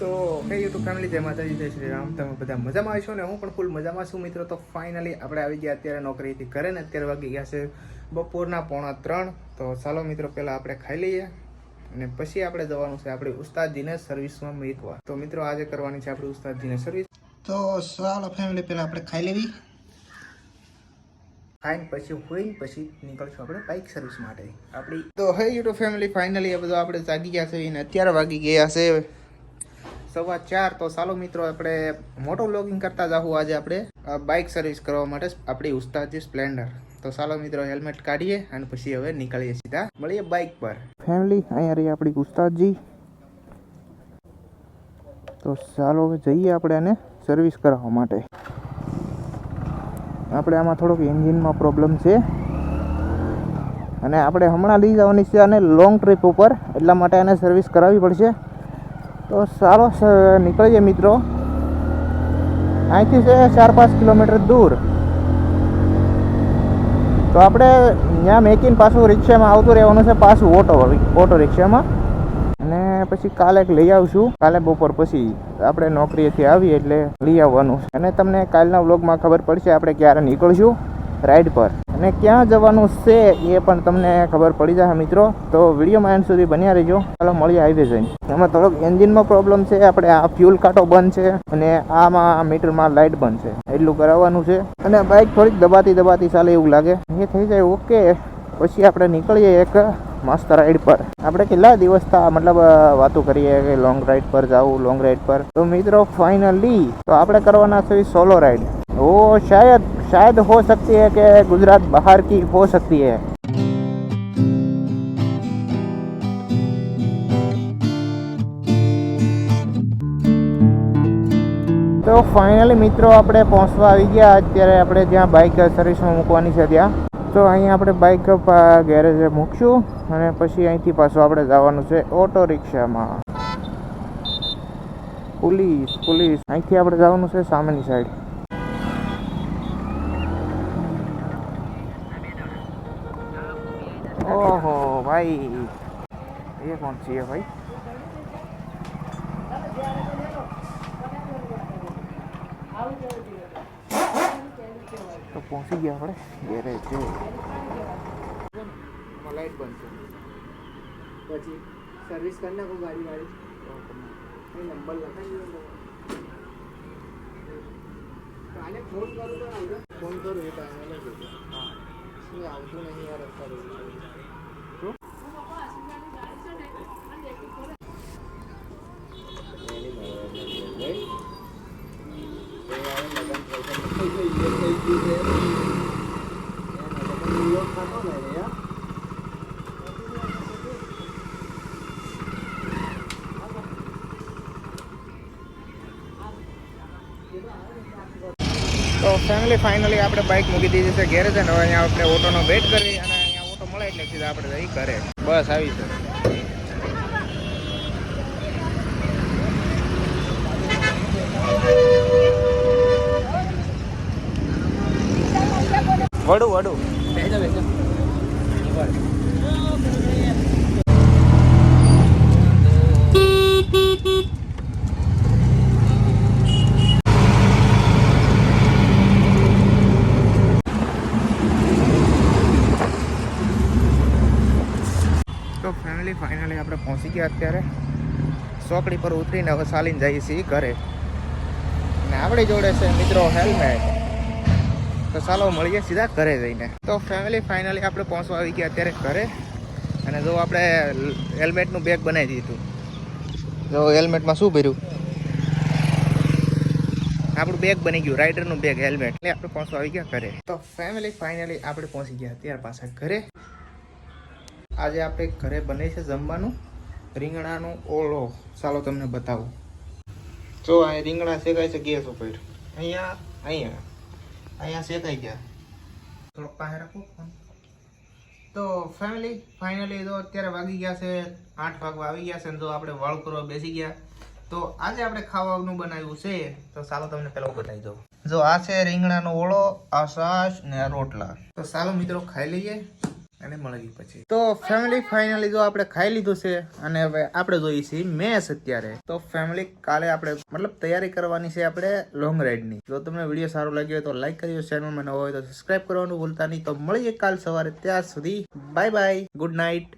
તો હે YouTube family જય માતાજી જય શ્રી રામ. તમે બધા મજામાં આવશો ને? હું પણ ફૂલ મજામાં છું મિત્રો. તો ફાઇનલી આપણે આવી ગયા અત્યારે નોકરીથી ઘરે ને અત્યારે વાગી ગયા છે બપોરના પોણા ત્રણ. તો ચાલો મિત્રો પહેલાં આપણે ખાઈ લઈએ અને પછી આપણે જવાનું છે આપણી ઉસ્તાદજીને સર્વિસમાં મેકવા તો મિત્રો આજે કરવાની છે આપણી ઉસ્તાદજીને સર્વિસ તો ચાલો ફેમિલી પહેલાં આપણે ખાઈ લેવી. ખાઈને પછી હોઈને પછી નીકળશું આપણે બાઇક સર્વિસ માટે. આપણી તો હે યુટ્યુબ ફેમિલી ફાઇનલી એ બધું આપણે જાગી ગયા છે અને અત્યારે વાગી ગયા છે સવા ચાર, તો ચાલો મિત્રો આપણે મોટો વ્લોગિંગ કરતા જાહું આજે આપણે. બાઇક સર્વિસ કરવા માટે આપણી ઉસ્તાદજી સ્પ્લેન્ડર તો ચાલો મિત્રો હેલ્મેટ કાઢીએ અને પછી હવે નીકળીએ સીધા. મળીએ બાઇક પર. ફેમિલી અહીંયા રહી આપણી ઉસ્તાદજી. તો ચાલો હવે જઈએ આપણે આને સર્વિસ કરાવવા માટે. આપણે આમાં થોડોક એન્જિનમાં પ્રોબ્લેમ છે. અને આપણે હમણાં લઈ જવાની છે અને લોંગ ટ્રીપ ઉપર. એટલા માટે આને સર્વિસ કરાવવી પડશે. તો સારો નીકળી નીકળીએ મિત્રો. અહીંથી છે ચાર પાંચ કિલોમીટર દૂર. તો આપણે ત્યાં મેકીને પાછું રિક્ષામાં આવતું રહેવાનું છે, પાછું ઓટો ઓટો રિક્ષામાં. અને પછી કાલે લઈ આવશું. કાલે બપોર પછી આપણે નોકરીએથી આવીએ એટલે લઈ આવવાનું અને તમને કાલના વ્લોગમાં ખબર પડશે આપણે ક્યારે નીકળશું. રાઈડ પર. અને ક્યાં જવાનું છે એ પણ તમને ખબર પડી જાય મિત્રો. તો વિડીયોમાં એન્ડ સુધી બન્યા રહેજો. ચાલો મળીએ આવી જઈને. એમાં થોડોક એન્જિનમાં પ્રોબ્લેમ છે. આપણે આ ફ્યુલ કાંટો બંધ છે અને આમાં મીટરમાં લાઇટ બંધ છે. એટલું કરાવવાનું છે. અને બાઇક થોડીક દબાતી દબાતી ચાલે એવું લાગે. એ થઈ જાય ઓકે પછી આપણે નીકળીએ એક મસ્ત રાઈડ પર. આપણે કેટલા દિવસ મતલબ વાતો કરીએ કે લોંગ રાઈડ પર જવું લોંગ રાઈડ પર. તો મિત્રો ફાઇનલી તો આપણે કરવાના છે સોલો રાઈડ ઓ, શાયદ शायद हो सकती है कि गुजरात बाहर की हो सकती है તો ફાઇનલી મિત્રો આપણે પહોંચવા આવી ગયા અત્યારે આપણે જ્યાં બાઇક સર્વિસમાં મૂકવાની છે ત્યાં તો અહીંયા આપણે બાઇક ગેરેજે મૂકશું અને પછી અહીંથી પાછું આપણે જવાનું છે ઓટો રિક્ષામાં પોલીસ પોલીસ અહીંથી આપણે જવાનું છે સામેની સાઈડ ભાઈ એ કોણ છે ભાઈ? તો પહોંચી ગયા આપણે ઘેરે જો લાઈટ બંધ છે. પછી સર્વિસ કરી નાખો ગાડી વાળી. નંબર લખાવી કાલે ફોન કરું તો ફોન કરું એ શું આવતું નહીં આ રસ્તા તો ફેમિલી ફાઇનલી આપણે બાઇક મૂકી દીધી છે ઘેરે છે ને હવે અહીંયા આપણે ઓટોનો વેટ કરી અને અહીંયા ઓટો મળે એટલે સીધા આપણે જઈ ઘરે. બસ, આવી છે. વડું વડું તો ફાઇનલી ફાઇનલી આપણે પહોંચી ગયા અત્યારે. ચોકડી પર ઉતરીને હવે ચાલીને જઈએ છીએ ઘરે. ને આપણી જોડે છે મિત્રો હેલ્મેટ તો ચાલો મળીએ સીધા ઘરે જઈને. તો ફેમિલી ફાઇનલી આપણે પહોંચવા આવી ગયા અત્યારે ઘરે. અને જો આપણે હેલ્મેટનું બેગ બનાવી દીધું. જો હેલ્મેટમાં શું ભર્યું આપણું બેગ બની ગયું રાઇડરનું બેગ હેલ્મેટ એટલે આપણે પહોંચવા આવી ગયા ઘરે. તો ફેમિલી ફાઇનલી આપણે પહોંચી ગયા ત્યાર પાછા ઘરે. આજે આપણે ઘરે બને છે જમવાનું, રીંગણાનું ઓળો. ચાલો તમને બતાવું. જો આ રીંગણા શેકાય છે, ગેસ ઉપર. અહીંયા અહીંયા. અહીંયા શેકાઈ ગયા. થોડોક પાસે રાખો ફોન. તો ફેમિલી ફાઇનલી તો અત્યારે વાગી ગયા છે, આઠ વાગવા આવી ગયા છે ને તો આપણે વાળ કરવા બેસી ગયા. તો આજે આપણે ખાવાનું બનાવ્યું છે, તો ચાલો તમને પેલો બતાવી દઉં. જો આ છે રીંગણાનો ઓળો, આ છાશ ને આ રોટલા. તો ચાલો મિત્રો ખાઈ લઈએ. અને મળવી પછી. તો ફેમિલી ફાઇનલી જો આપણે ખાઈ લીધું છે અને હવે આપણે જોઈએ છીએ મેચ અત્યારે. તો ફેમિલી કાલે આપણે મતલબ તૈયારી કરવાની છે આપણે લોંગ રાઈડની જો તમને વીડિયો સારો લાગ્યો હોય તો લાઈક કરજો ચેનલમાં નવો હોય તો સબસ્ક્રાઇબ કરવાનું ભૂલતા નહીં. તો મળીએ કાલ સવારે ત્યાં સુધી. Bye bye good night